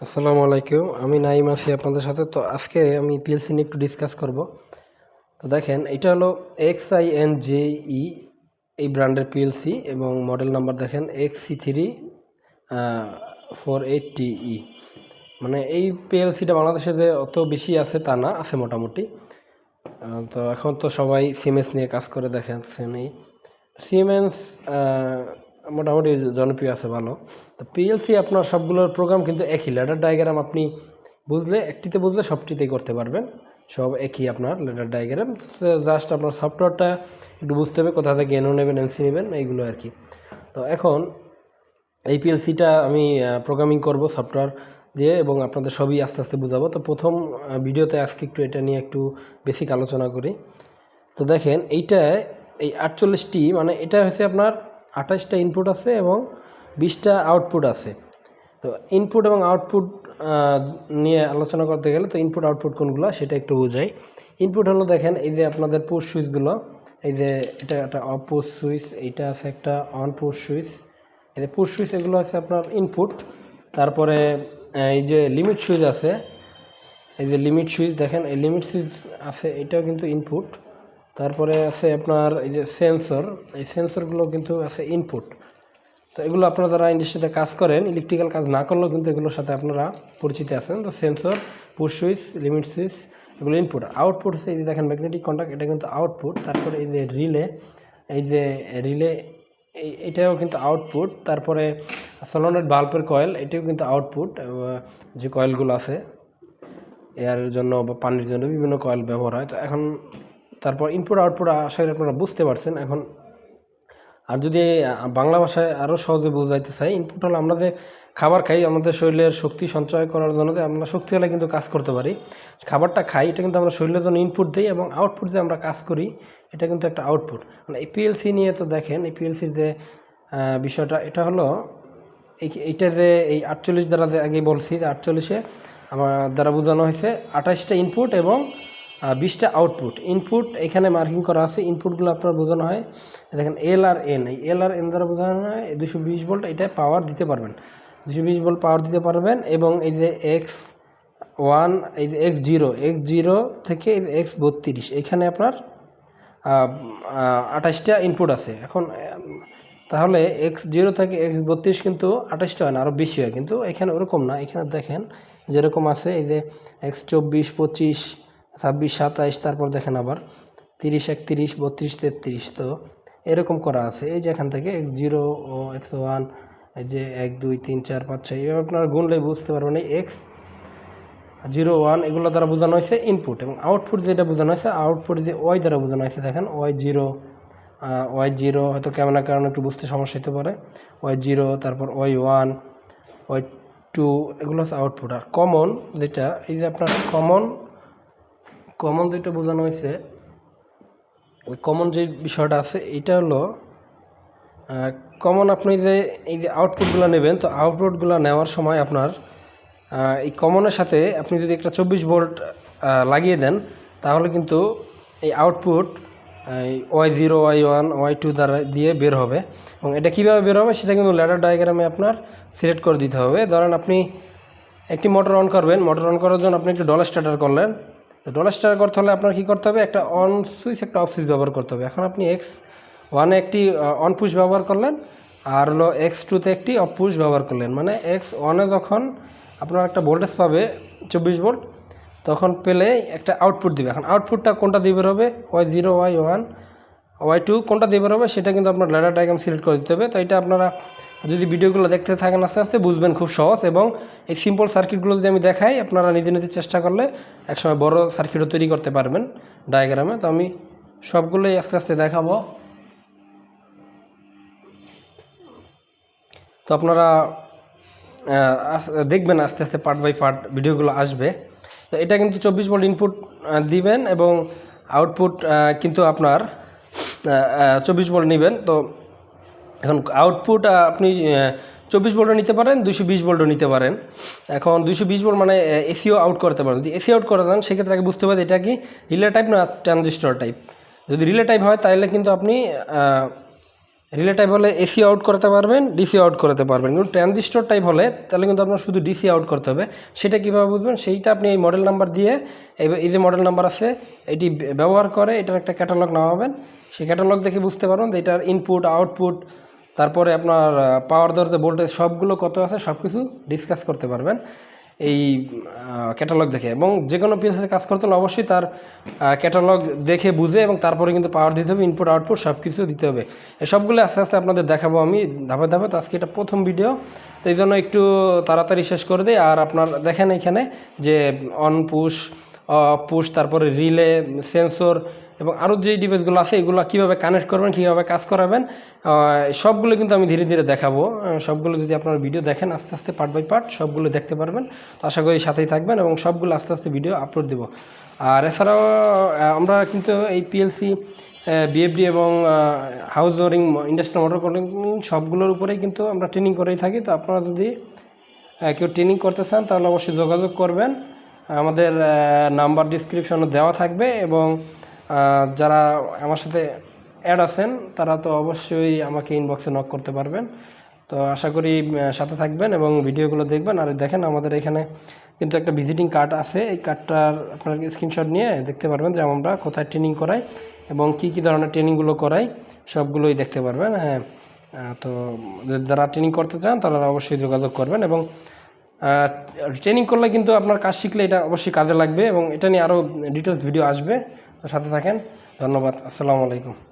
আসসালামু আলাইকুম, আমি নাইম আছি আপনাদের সাথে। তো আজকে আমি পিএলসি নিয়ে একটু ডিসকাস করব। তো দেখেন, এটা হলো X I N J E এই ব্র্যান্ডের পিএলসি এবং মডেল নাম্বার দেখেন X C three four eight T E মানে এই পিএলসিটা বাংলাদেশে যে অত বেশি আছে তা না, আছে মোটামুটি। তো এখন তো সবাই সিমেন্স নিয়ে কাজ করে দেখেছেন এই সিমেন্স মোটামুটি জনপ্রিয় আছে, ভালো। তো পিএলসি আপনার সবগুলোর প্রোগ্রাম কিন্তু একই। লেটার ডায়াগ্রাম আপনি বুঝলে, একটিতে বুঝলে সবটিতেই করতে পারবেন। সব একই আপনার লেটার ডায়াগ্রাম জাস্ট আপনার সফটওয়্যারটা একটু বুঝতে হবে, কোথা থেকে এনও নেবেন এনসি নেবেন, এইগুলো আর কি। তো এখন এই পিএলসিটা আমি প্রোগ্রামিং করব সফটওয়্যার দিয়ে এবং আপনাদের সবই আস্তে আস্তে বোঝাবো। তো প্রথম ভিডিওতে আজকে একটু এটা নিয়ে একটু বেসিক আলোচনা করি। তো দেখেন, এইটায় এই আটচল্লিশটি মানে এটা হচ্ছে আপনার আঠাশটা ইনপুট আছে এবং বিশটা আউটপুট আছে। তো ইনপুট এবং আউটপুট নিয়ে আলোচনা করতে গেলে তো ইনপুট আউটপুট কোনগুলো সেটা একটু বোঝাই। ইনপুট হলো দেখেন, এই যে আপনাদের পোস্ট সুইচগুলো এই যে এটা একটা অফ পোস্ট সুইচ এইটা আছে একটা অন পোস্ট সুইচ এই যে পোস্ট সুইচ এগুলো আছে আপনার ইনপুট তারপরে এই যে লিমিট সুইচ আছে, এই যে লিমিট সুইচ দেখেন, এই লিমিট সুইচ আছে, এটাও কিন্তু ইনপুট তারপরে আছে আপনার এই যে সেন্সর এই সেন্সরগুলো কিন্তু আছে ইনপুট তো এগুলো আপনারা যারা ইন্ডাস্ট্রিতে কাজ করেন ইলেকট্রিক্যাল কাজ না করলেও কিন্তু এগুলোর সাথে আপনারা পরিচিত আছেন। তো sensor push switch limit switch এগুলো ইনপুট আউটপুট হচ্ছে এই যে দেখেন ম্যাগনেটিক কন্ট্যাক্ট এটা কিন্তু আউটপুট তারপরে এই যে রিলে এই যে রিলে এটাও কিন্তু আউটপুট তারপরে সলোনেট বাল্বের কয়েল এটাও কিন্তু আউটপুট যে কয়েলগুলো আছে এয়ারের জন্য বা পানির জন্য বিভিন্ন কয়েল ব্যবহার হয়। তো এখন তারপর ইনপুট আউটপুট আশা করি আপনারা বুঝতে পারছেন। এখন, আর যদি বাংলা ভাষায় আরও সহজে বোঝাইতে চাই ইনপুট হলো আমরা যে খাবার খাই, আমাদের শরীরের শক্তি সঞ্চয় করার জন্য আমরা শক্তি হলে কিন্তু কাজ করতে পারি। খাবারটা খাই, এটা কিন্তু আমরা শরীরের জন্য ইনপুট দিই এবং আউটপুট যে আমরা কাজ করি, এটা কিন্তু একটা আউটপুট মানে এপিএলসি নিয়ে তো দেখেন এপিএলসির যে বিষয়টা, এটা হলো, এই- এইটা যে, এই আটচল্লিশ দ্বারা যে আগে বলছি, যে আটচল্লিশে, আমার দ্বারা বোঝানো হয়েছে, আঠাশটা ইনপুট এবং বিশটা আউটপুট ইনপুট এখানে মার্কিং করা আছে। ইনপুটগুলো আপনার বোঝানো হয়। দেখেন এল আর এন এই এল আর এন দ্বারা বোঝানো হয় দুশো বিশ ভোল্ট এটাই পাওয়ার দিতে পারবেন। দুশো বিশ ভোল্ট পাওয়ার দিতে পারবেন এবং এই যে এক্স ওয়ান এই যে এক্স জিরো এক্স জিরো থেকে এক্স বত্রিশ, এখানে আপনার আঠাশটা ইনপুট আছে। এখন, তাহলে এক্স জিরো থেকে এক্স বত্রিশ কিন্তু আঠাশটা হয় না আরও বেশি হয়। কিন্তু এখানে ওরকম না। এখানে দেখেন, যেরকম আছে, এই যে এক্স চব্বিশ, পঁচিশ ছাব্বিশ, সাতাইশ, তারপর দেখেন আবার তিরিশ, একত্রিশ, বত্রিশ, তেত্রিশ। তো এরকম করা আছে। এই যে এখান থেকে এক্স জিরো, ও, এক্স ওয়ান, এই যে এক, দুই, তিন, চার, পাঁচ, ছয় এভাবে আপনারা গুনলে বুঝতে পারবেন এই এক্স জিরো, ওয়ান, এগুলো দ্বারা বোঝানো হয়েছে ইনপুট এবং আউটপুট যেটা বোঝানো হয়েছে আউটপুট যে ওয়াই দ্বারা বোঝানো হয়েছে, দেখেন ওয়াই জিরো ওয়াই জিরো, হয়তো ক্যামেরার কারণে একটু বুঝতে সমস্যা হতে পারে। ওয়াই জিরো, তারপর ওয়াই ওয়ান ওয়াই টু, এগুলো হচ্ছে আউটপুট আর কমন যেটা, এই যে আপনার কমন কমন যেটা বোঝানো হয়েছে, ওই কমন যে বিষয়টা আছে, এটা হলো কমন আপনি যে এই যে আউটপুটগুলো নেবেন, তো আউটপুটগুলো নেওয়ার সময় আপনার এই কমনের সাথে আপনি যদি একটা চব্বিশ ভোল্ট লাগিয়ে দেন, তাহলে কিন্তু এই output Y zero Y one Y two দ্বারা দিয়ে বের হবে। এবং এটা কীভাবে বের হবে, সেটা কিন্তু ল্যাডার ডায়াগ্রামে আপনার সিলেক্ট করে দিতে হবে। ধরেন আপনি একটি মোটর অন করবেন মোটর অন করার জন্য আপনি একটু ডলার স্টার্টার করলেন তো ডলার স্টার করতে হলে আপনার কী করতে হবে? একটা অন সুইচ একটা অফ সুইচ ব্যবহার করতে হবে। এখন আপনি এক্স ওয়ানে একটি অন পুশ ব্যবহার করলেন, আর হলো এক্স টুতে একটি অফ পুশ ব্যবহার করলেন। মানে এক্স ওয়ানে যখন আপনার একটা ভোল্টেজ পাবে চব্বিশ ভোল্ট তখন পেলে একটা আউটপুট দিবে। এখন আউটপুটটা কোনটা দিয়ে বের হবে? Y zero Y one Y two কোনটা দিয়ে বের হবে? সেটা কিন্তু আপনার ল্যাডার ডায়াগ্রাম সিলেক্ট করে দিতে হবে। তো এটা আপনারা যদি ভিডিওগুলো দেখতে থাকেন আস্তে আস্তে, বুঝবেন খুব সহজ এবং এই সিম্পল সার্কিটগুলো যদি আমি দেখাই, আপনারা নিজে নিজে চেষ্টা করলে একসময় বড় সার্কিটও তৈরি করতে পারবেন ডায়াগ্রামে তো আমি সবগুলোই আস্তে আস্তে দেখাবো। তো আপনারা দেখবেন আস্তে আস্তে পার্ট বাই পার্ট ভিডিওগুলো আসবে। তো এটা কিন্তু চব্বিশ ভোল্ট ইনপুট দিবেন এবং আউটপুট কিন্তু আপনার চব্বিশ ভোল্ট নেবেন। তো এখন আউটপুট আপনি চব্বিশ ভোল্টও নিতে পারেন দুশো বিশ ভোল্টও নিতে পারেন। এখন দুশো বিশ ভোল্ট মানে এসিও আউট করতে পারেন। যদি এসি আউট করে দেন, সেক্ষেত্রে আগে বুঝতে পারেন এটা কি রিলে টাইপ না ট্রানজিস্টর টাইপ যদি রিলে টাইপ হয় তাহলে কিন্তু আপনি রিলে টাইপ হলে এসি আউট করতে পারবেন ডিসি আউট করতে পারবেন। কিন্তু ট্রানজিস্টর টাইপ হলে তাহলে কিন্তু আপনার শুধু ডিসি আউট করতে হবে। সেটা কীভাবে বুঝবেন? সেইটা আপনি এই মডেল নাম্বার দিয়ে, এই যে মডেল নাম্বার আছে, এটি ব্যবহার করে, এটার একটা ক্যাটালগ নামাবেন। সেই ক্যাটালগ দেখে বুঝতে পারবেন যে এটার ইনপুট আউটপুট তারপরে আপনার পাওয়ার দরতে ভোল্টেজ সবগুলো কত আছে সব কিছু ডিসকাস করতে পারবেন। এই ক্যাটালগ দেখে। এবং যে কোনো পিএসএ কাজ করতে হলে অবশ্যই তার ক্যাটালগ দেখে বুঝে এবং তারপরে কিন্তু পাওয়ার দিতে হবে ইনপুট আউটপুট সব কিছু দিতে হবে। এই সবগুলো আস্তে আস্তে আপনাদের দেখাবো আমি ধাপে ধাপে। তো আজকে এটা প্রথম ভিডিও তো এই জন্য একটু তাড়াতাড়ি শেষ করে দিই। আর আপনার দেখেন এখানে যে অন পুশ অফ পুশ তারপরে রিলে সেন্সর এবং আরও যে ডিভাইসগুলো আছে, এগুলো কীভাবে কানেক্ট করবেন, কীভাবে কাজ করাবেন সবগুলো কিন্তু আমি ধীরে ধীরে দেখাবো। সবগুলো যদি আপনারা ভিডিও দেখেন, আস্তে আস্তে পার্ট বাই পার্ট সবগুলো দেখতে পারবেন। তো আশা করি সাথেই থাকবেন এবং সবগুলো আস্তে আস্তে ভিডিও আপলোড দেবো। আর এছাড়াও আমরা কিন্তু এই পিএলসি বিএফডি এবং house wiring industrial motor coding সবগুলোর উপরেই কিন্তু আমরা ট্রেনিং করেই থাকি। তো আপনারা যদি কেউ ট্রেনিং করতে চান, তাহলে অবশ্যই যোগাযোগ করবেন। আমাদের নাম্বার ডিসক্রিপশনে দেওয়া থাকবে এবং যারা আমার সাথে অ্যাড আছেন, তারা তো অবশ্যই আমাকে ইনবক্সে নক করতে পারবেন। তো আশা করি সাথে থাকবেন এবং ভিডিওগুলো দেখবেন। আর দেখেন, আমাদের এখানে কিন্তু একটা ভিজিটিং কার্ড আছে। এই কার্ডটার আপনার স্ক্রিনশট নিয়ে দেখতে পারবেন যে আমরা কোথায় ট্রেনিং করাই এবং কি কি ধরনের ট্রেনিংগুলো করাই, সবগুলোই দেখতে পারবেন হ্যাঁ। তো যারা ট্রেনিং করতে চান, তারা অবশ্যই যোগাযোগ করবেন এবং ট্রেনিং করলে কিন্তু আপনার কাজ শিখলে এটা অবশ্যই কাজে লাগবে এবং এটা নিয়ে আরও ডিটেলস ভিডিও আসবে। সাথে থাকেন। ধন্যবাদ। আসসালামু আলাইকুম।